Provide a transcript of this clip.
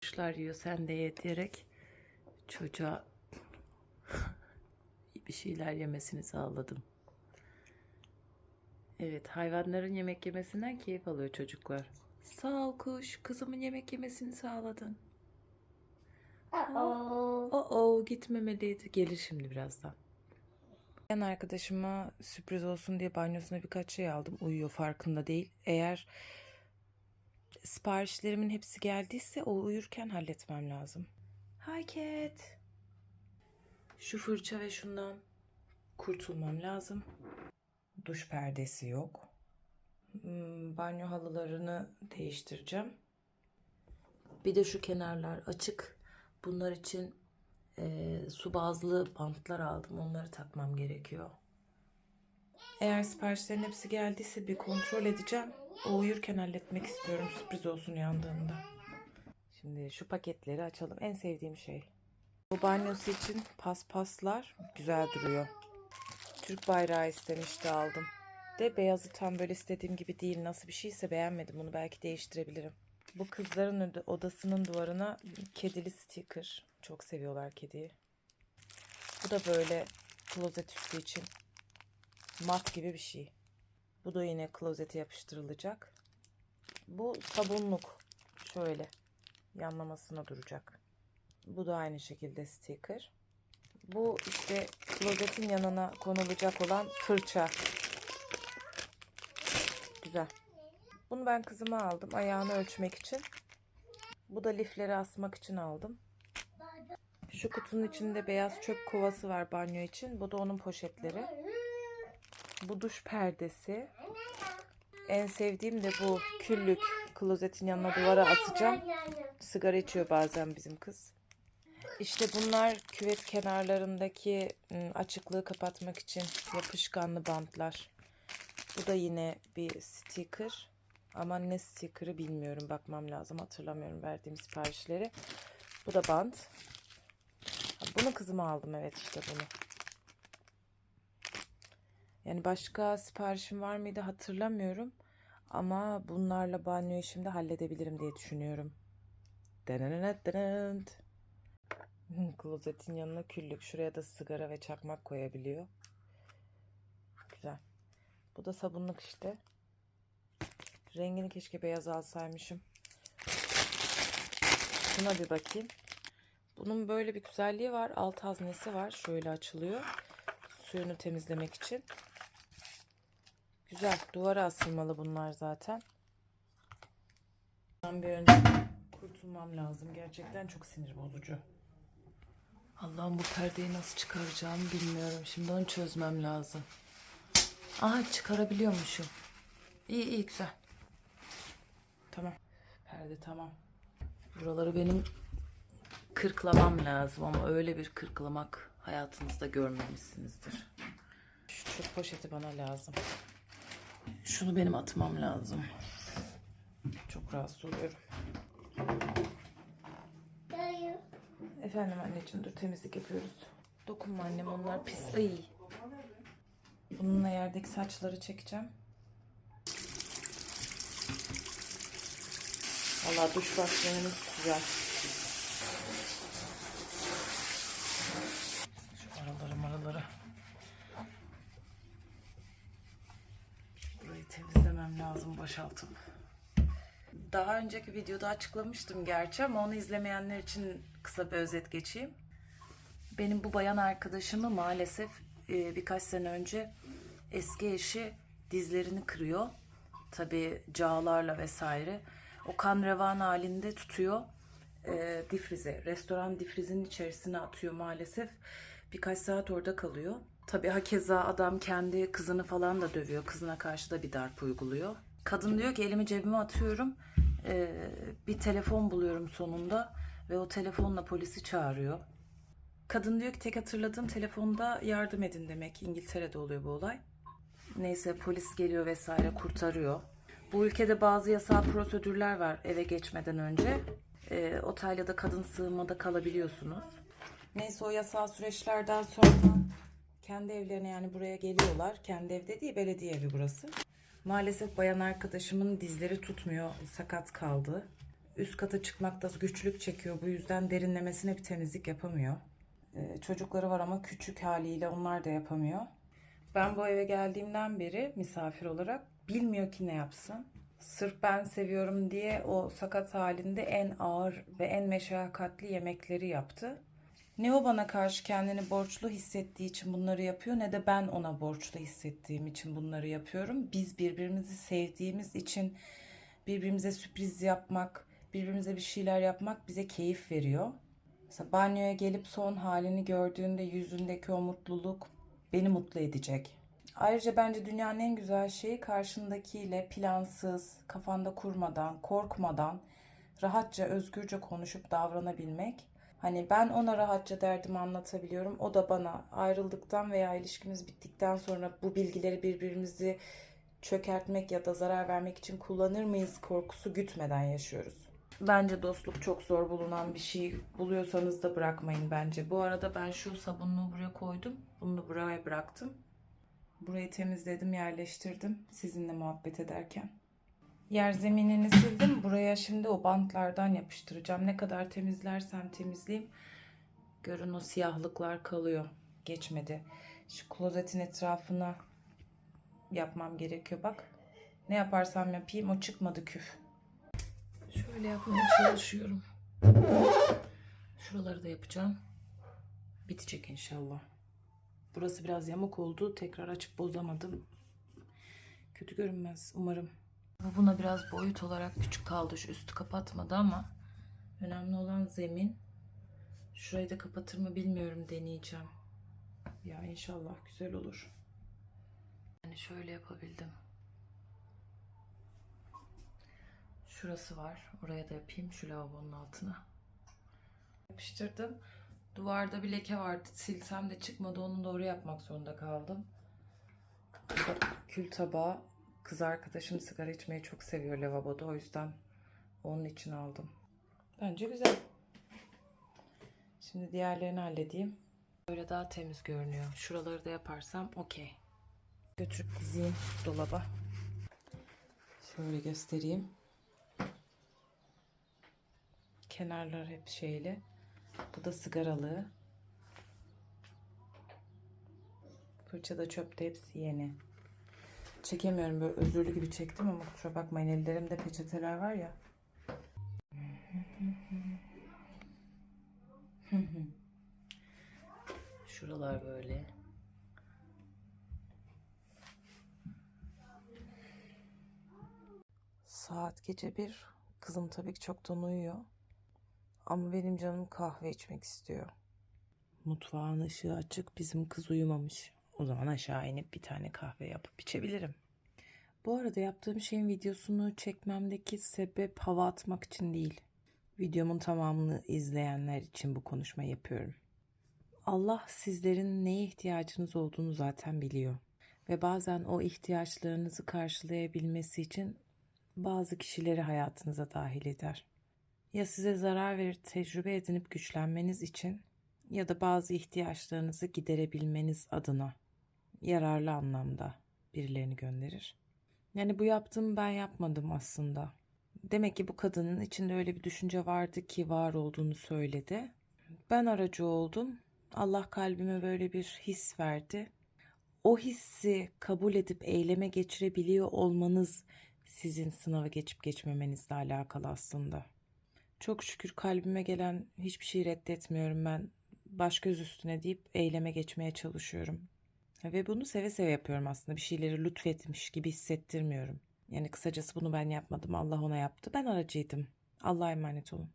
Kuşlar yiyor sen de ye diyerek çocuğa bir şeyler yemesini sağladım. Evet hayvanların yemek yemesinden keyif alıyor çocuklar. Sağ ol kuş kızımın yemek yemesini sağladın. Uh-oh. Oo gitmemeliydi. Gelir şimdi birazdan. Ben arkadaşıma sürpriz olsun diye banyosuna birkaç şey aldım. Uyuyor farkında değil. Eğer siparişlerimin hepsi geldiyse o uyurken halletmem lazım. Hi cat. Şu fırça ve şundan kurtulmam lazım. Duş perdesi yok. Hmm, banyo halılarını değiştireceğim. Bir de şu kenarlar açık. Bunlar için eee, su bazlı bantlar aldım. Onları takmam gerekiyor. Eğer siparişlerin hepsi geldiyse bir kontrol edeceğim. O uyurken halletmek istiyorum. Sürpriz olsun uyandığında. Şimdi şu paketleri açalım. En sevdiğim şey. Bu banyosu için paspaslar güzel duruyor. Türk bayrağı istemişti aldım. De beyazı tam böyle istediğim gibi değil. Nasıl bir şeyse beğenmedim. Bunu belki değiştirebilirim. Bu kızların odasının duvarına kedili sticker. Çok seviyorlar kediyi. Bu da böyle klozet üstü için mat gibi bir şey. Bu da yine klozete yapıştırılacak. Bu sabunluk. Şöyle yanlamasına duracak. Bu da aynı şekilde sticker. Bu işte klozetin yanına konulacak olan fırça. Güzel. Bunu ben kızıma aldım ayağını ölçmek için. Bu da lifleri asmak için aldım. Şu kutunun içinde beyaz çöp kovası var banyo için. Bu da onun poşetleri. Bu duş perdesi. En sevdiğim de bu küllük. Klozetin yanına duvara asacağım. Sigara içiyor bazen bizim kız. İşte bunlar küvet kenarlarındaki ım, açıklığı kapatmak için yapışkanlı bantlar. Bu da yine bir sticker. Ama ne sticker'ı bilmiyorum. Bakmam lazım. Hatırlamıyorum verdiğim siparişleri. Bu da bant. Bunu kızıma aldım. Evet işte bunu. Yani başka siparişim var mıydı hatırlamıyorum. Ama bunlarla banyoyu şimdi halledebilirim diye düşünüyorum. Klozetin yanına küllük. Şuraya da sigara ve çakmak koyabiliyor. Güzel. Bu da sabunluk işte. Rengini keşke beyaz alsaymışım. Şuna bir bakayım. Bunun böyle bir güzelliği var. Alt haznesi var. Şöyle açılıyor. Suyunu temizlemek için. Güzel. Duvara asılmalı bunlar zaten. Ben bir önce kurtulmam lazım. Gerçekten çok sinir bozucu. Allah'ım bu perdeyi nasıl çıkaracağımı bilmiyorum. Şimdi onu çözmem lazım. Aha çıkarabiliyormuşum. İyi iyi güzel. Tamam. Perde tamam. Buraları benim kırklamam lazım ama öyle bir kırklamak hayatınızda görmemişsinizdir. Şu çöp poşeti bana lazım. Şunu benim atmam lazım. Çok rahatsız oluyorum. Dayı. Efendim anneciğim dur temizlik yapıyoruz. Dokunma annem onlar pis. Ay. Bununla yerdeki saçları çekeceğim. Vallahi duş başlığımız güzel. Şu araları maraları. Burayı temizlemem lazım boşaltıp. Daha önceki videoda açıklamıştım gerçi ama onu izlemeyenler için kısa bir özet geçeyim. Benim bu bayan arkadaşımı maalesef e, birkaç sene önce eski eşi dizlerini kırıyor. Tabii cağlarla vesaire. O kan revan halinde tutuyor e, difrize. Restoran difrizinin içerisine atıyor maalesef. Birkaç saat orada kalıyor. Tabii hakeza adam kendi kızını falan da dövüyor. Kızına karşı da bir darp uyguluyor. Kadın diyor ki elimi cebime atıyorum. E, bir telefon buluyorum sonunda. Ve o telefonla polisi çağırıyor. Kadın diyor ki tek hatırladığım telefonda yardım edin demek. İngiltere'de oluyor bu olay. Neyse polis geliyor vesaire kurtarıyor. Bu ülkede bazı yasal prosedürler var eve geçmeden önce. Ee, otel da kadın sığınmada kalabiliyorsunuz. Neyse o yasal süreçlerden sonra kendi evlerine yani buraya geliyorlar. Kendi ev değil belediye evi burası. Maalesef bayan arkadaşımın dizleri tutmuyor. Sakat kaldı. üst kata çıkmakta güçlük çekiyor. Bu yüzden derinlemesine bir temizlik yapamıyor. Ee, çocukları var ama küçük haliyle onlar da yapamıyor. Ben bu eve geldiğimden beri misafir olarak bilmiyor ki ne yapsın. Sırf ben seviyorum diye o sakat halinde en ağır ve en meşakkatli yemekleri yaptı. Ne o bana karşı kendini borçlu hissettiği için bunları yapıyor ne de ben ona borçlu hissettiğim için bunları yapıyorum. Biz birbirimizi sevdiğimiz için birbirimize sürpriz yapmak, birbirimize bir şeyler yapmak bize keyif veriyor. Mesela banyoya gelip son halini gördüğünde yüzündeki o mutluluk beni mutlu edecek. Ayrıca bence dünyanın en güzel şeyi karşındakiyle plansız, kafanda kurmadan, korkmadan, rahatça, özgürce konuşup davranabilmek. Hani ben ona rahatça derdimi anlatabiliyorum. O da bana ayrıldıktan veya ilişkimiz bittikten sonra bu bilgileri birbirimizi çökertmek ya da zarar vermek için kullanır mıyız korkusu gütmeden yaşıyoruz. Bence dostluk çok zor bulunan bir şey. Buluyorsanız da bırakmayın bence. Bu arada ben şu sabunluğu buraya koydum. Bunu da buraya bıraktım. Burayı temizledim, yerleştirdim sizinle muhabbet ederken. Yer zeminini sildim. Buraya şimdi o bantlardan yapıştıracağım. Ne kadar temizlersem temizleyeyim. Görün o siyahlıklar kalıyor. Geçmedi. Şu klozetin etrafına yapmam gerekiyor bak. Ne yaparsam yapayım o çıkmadı küf. Şöyle yapmaya çalışıyorum. Şuraları da yapacağım. Bitecek inşallah. Burası biraz yamuk oldu. Tekrar açıp bozamadım. Kötü görünmez umarım. Bu buna biraz boyut olarak küçük kaldı. Şu üstü kapatmadı ama önemli olan zemin. Şurayı da kapatır mı bilmiyorum deneyeceğim. Ya inşallah güzel olur. Yani şöyle yapabildim. Şurası var. Oraya da yapayım şu lavabonun altına. Yapıştırdım. Duvarda bir leke vardı. Silsem de çıkmadı. Onu doğru yapmak zorunda kaldım. Kül tabağı. Kız arkadaşım sigara içmeyi çok seviyor lavaboda. O yüzden onun için aldım. Bence güzel. Şimdi diğerlerini halledeyim. Böyle daha temiz görünüyor. Şuraları da yaparsam okey. Götürüp dizeyim dolaba. Şöyle göstereyim. Kenarlar hep şeyli. Bu da sigaralı. Fırça da çöpte hepsi yeni. Çekemiyorum böyle özürlü gibi çektim ama kusura bakmayın ellerimde peçeteler var ya. Şuralar böyle. Saat gece bir. Kızım tabii ki çoktan uyuyor. Ama benim canım kahve içmek istiyor. Mutfağın ışığı açık. Bizim kız uyumamış. O zaman aşağı inip bir tane kahve yapıp içebilirim. Bu arada yaptığım şeyin videosunu çekmemdeki sebep hava atmak için değil. Videomun tamamını izleyenler için bu konuşmayı yapıyorum. Allah sizlerin neye ihtiyacınız olduğunu zaten biliyor. Ve bazen o ihtiyaçlarınızı karşılayabilmesi için bazı kişileri hayatınıza dahil eder. Ya size zarar verir tecrübe edinip güçlenmeniz için ya da bazı ihtiyaçlarınızı giderebilmeniz adına yararlı anlamda birilerini gönderir. Yani bu yaptığımı ben yapmadım aslında. Demek ki bu kadının içinde öyle bir düşünce vardı ki var olduğunu söyledi. Ben aracı oldum. Allah kalbime böyle bir his verdi. O hissi kabul edip eyleme geçirebiliyor olmanız sizin sınava geçip geçmemenizle alakalı aslında. Çok şükür kalbime gelen hiçbir şeyi reddetmiyorum ben. Baş göz üstüne deyip eyleme geçmeye çalışıyorum. Ve bunu seve seve yapıyorum aslında. Bir şeyleri lütfetmiş gibi hissettirmiyorum. Yani kısacası bunu ben yapmadım. Allah ona yaptı. Ben aracıydım. Allah'a emanet olun.